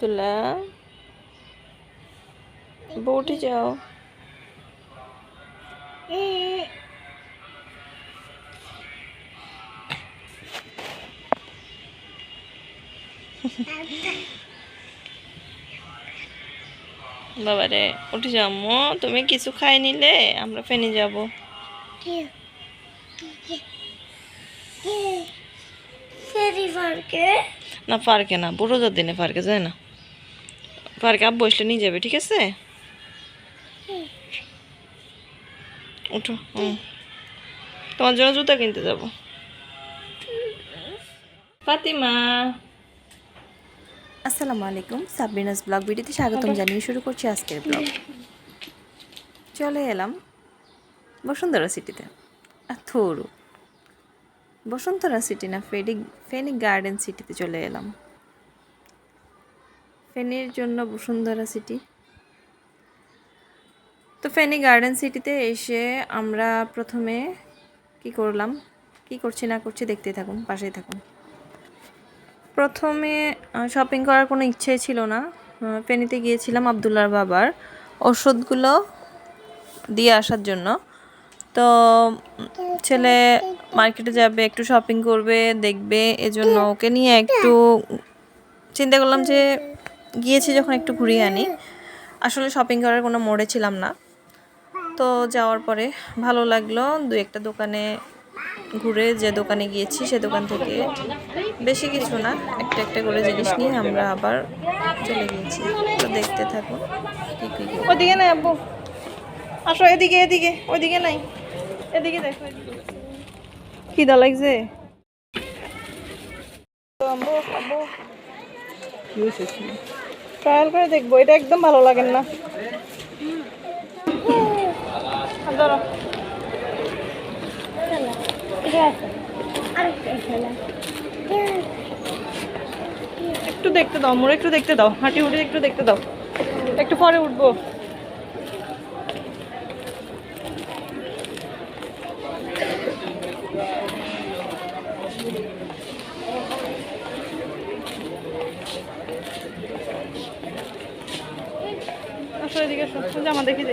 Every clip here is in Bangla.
তুলা বউটি যাও। বাবারে উঠে যাও তুমি কিছু খাই নিলে আমরা ফেনে যাব। পার্কে? না পার্কে না বুড়ো যার দিনে পার্কে যায় না। পার্কে আব্বু বসলে নিয়ে যাবে ঠিক আছে? উঠো হুম। তোমার জন্য জুতা কিনতে যাব। ফাতিমা। আসসালামু আলাইকুম সাবরিনাস ব্লগ ভিডিওতে স্বাগতম জানিয়ে শুরু করছি আজকের ব্লগ। চলে এলাম বসুন্ধরা সিটিতে। আর থরু। বসুন্ধরা সিটি না ফেডি ফেনি গার্ডেন সিটিতে চলে এলাম। ফেনির জন্য বসুন্ধরা সিটি তো ফেনি গার্ডেন সিটিতে এসে আমরা প্রথমে কি করলাম? কি করছি না করছি দেখতে থাকুন, পাশেই থাকুন। প্রথমে শপিং করার কোনো ইচ্ছে ছিল না। ফেনীতে গিয়েছিলাম আবদুল্লার বাবার ওষুধগুলো দিয়ে আসার জন্য। তো ছেলে মার্কেটে যাবে, একটু শপিং করবে, দেখবে, এজন্য ওকে নিয়ে একটু চিন্তা করলাম যে গিয়েছি যখন একটু ঘুরিয়ে আনি। আসলে শপিং করার কোনো মোড়ে ছিলাম না। তো যাওয়ার পরে ভালো লাগল, দু একটা দোকানে ঘুরে যে দোকানে গিয়েছি সে দোকান থেকে বেশি কিছু না, একটা একটা করে জিনিস নিয়ে আমরা আবার চলে গিয়েছি। তো দেখতে থাকুন ওদিকে নাই আব্বু। আসো এদিকে এদিকে ওইদিকে নাই। এদিকে দেখো লাগছে? ট্রায়াল করে দেখব, এটা একদম ভালো লাগেন না। ধরো। একটু দেখতে দাও, মোড়ে একটু দেখতে দাও হাঁটি হুটি একটু দেখতে দাও। একটু পরে উঠবো আসো এদিকে আসো জামা দেখি।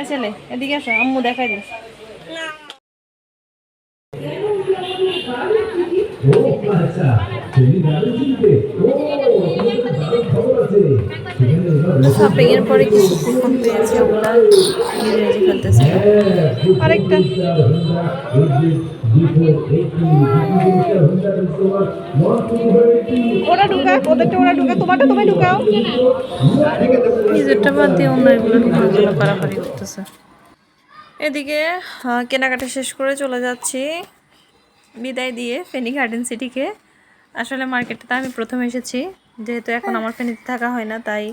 এই ছেলে এদিকে আসো আম্মু দেখাই দিস। তুমি ঢুকাও। বাদ দিয়ে করতেছে। এদিকে কেনাকাটা শেষ করে চলে যাচ্ছি। বিদায় দিয়ে ফেনী গার্ডেন সিটিকে। আসলে মার্কেটে আমি প্রথম এসেছি। যেহেতু এখন আমার ফেনীতে থাকা হয় না, তাই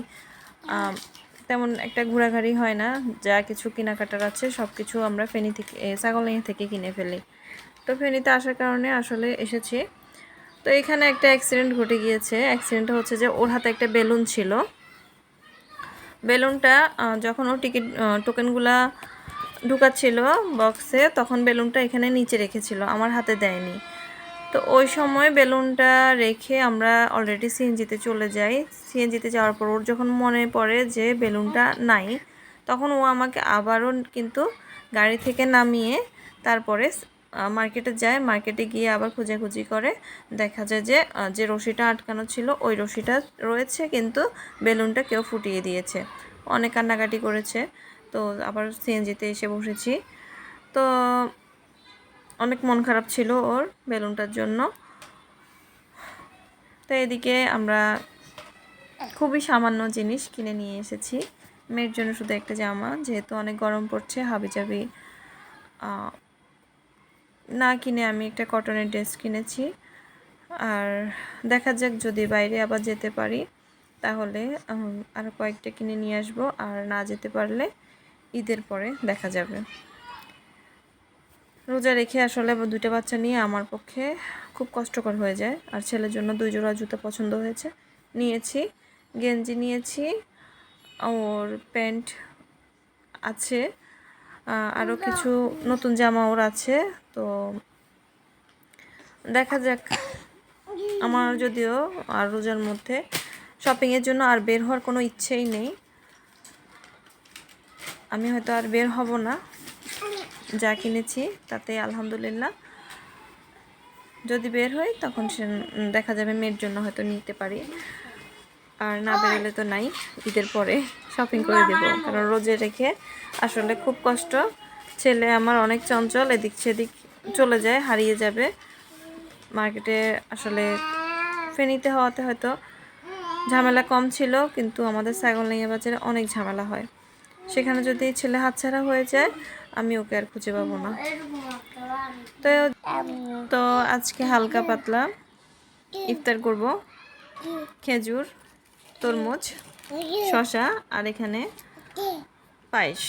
তেমন একটা ঘোরাঘুরি হয় না। যা কিছু কেনাকাটার আছে সব কিছু আমরা ফেনী থেকে ছাগলনিয়া থেকে কিনে ফেলি। তো ফেনীতে আসার কারণে আসলে এসেছি। তো এখানে একটা অ্যাক্সিডেন্ট ঘটে গিয়েছে। অ্যাক্সিডেন্টটা হচ্ছে যে ওর হাতে একটা বেলুন ছিল। বেলুনটা যখন ও টিকিট টোকেনগুলা ঢুকাচ্ছিল বক্সে, তখন বেলুনটা এখানে নিচে রেখেছিল। আমার হাতে দেয়নি। তো ওই সময় বেলুনটা রেখে আমরা অলরেডি সিএনজিতে চলে যাই। সিএনজিতে যাওয়ার পর ওর যখন মনে পড়ে যে বেলুনটা নাই, তখন ও আমাকে আবারও কিন্তু গাড়ি থেকে নামিয়ে তারপরে মার্কেটে যায়। মার্কেটে গিয়ে আবার খোঁজাখুঁজি করে। দেখা যায় যে যে রশিটা আটকানো ছিল, ওই রশিটা রয়েছে কিন্তু বেলুনটা কেউ ফুটিয়ে দিয়েছে। অনেক কান্নাকাটি করেছে। তো আবার সিএনজিতে এসে বসেছি। তো অনেক মন খারাপ ছিল ওর বেলুনটার জন্য। তো এদিকে আমরা খুবই সামান্য জিনিস কিনে নিয়ে এসেছি। মেয়ের জন্য শুধু একটা জামা যেহেতু অনেক গরম পড়ছে হাবিজাবি আহ, না কিনে আমি একটা কটনের ড্রেস কিনেছি। আর দেখা যাক যদি বাইরে আবার যেতে পারি তাহলে আরও কয়েকটা কিনে নিয়ে আসব। আর না যেতে পারলে ঈদের পরে দেখা যাবে। রোজা রেখে আসলে দুইটা বাচ্চা নিয়ে আমার পক্ষে খুব কষ্টকর হয়ে যায়। আর ছেলের জন্য দুই জোড়া জুতো পছন্দ হয়েছে। নিয়েছি গেঞ্জি নিয়েছি ওর প্যান্ট আছে আরও কিছু নতুন জামা ওর আছে। তো দেখা যাক। আমার যদিও আর রোজার মধ্যে শপিংয়ের জন্য আর বের হওয়ার কোনো ইচ্ছেই নেই। আমি হয়তো আর বের হব না। যা কিনেছি তাতে আলহামদুলিল্লাহ। যদি বের হই তখন সে দেখা যাবে মেয়ের জন্য হয়তো নিতে পারি। আর না বেরোলে তো নাই ঈদের পরে শপিং করে দেব। কারণ রোজে রেখে আসলে খুব কষ্ট। ছেলে আমার অনেক চঞ্চল এদিক সেদিক চলে যায় হারিয়ে যাবে। মার্কেটে আসলে ফেনীতে হওয়াতে হয়তো ঝামেলা কম ছিল কিন্তু আমাদের ছাগলনাইয়া বাজারে অনেক ঝামেলা হয়। সেখানে যদি ছেলে হাতছাড়া হয়ে যায় আমি ওকে আর খুঁজে পাবো না। তো তো আজকে হালকা পাতলা ইফতার করব। খেজুর তরমুজ শশা আর এখানে পায়েস।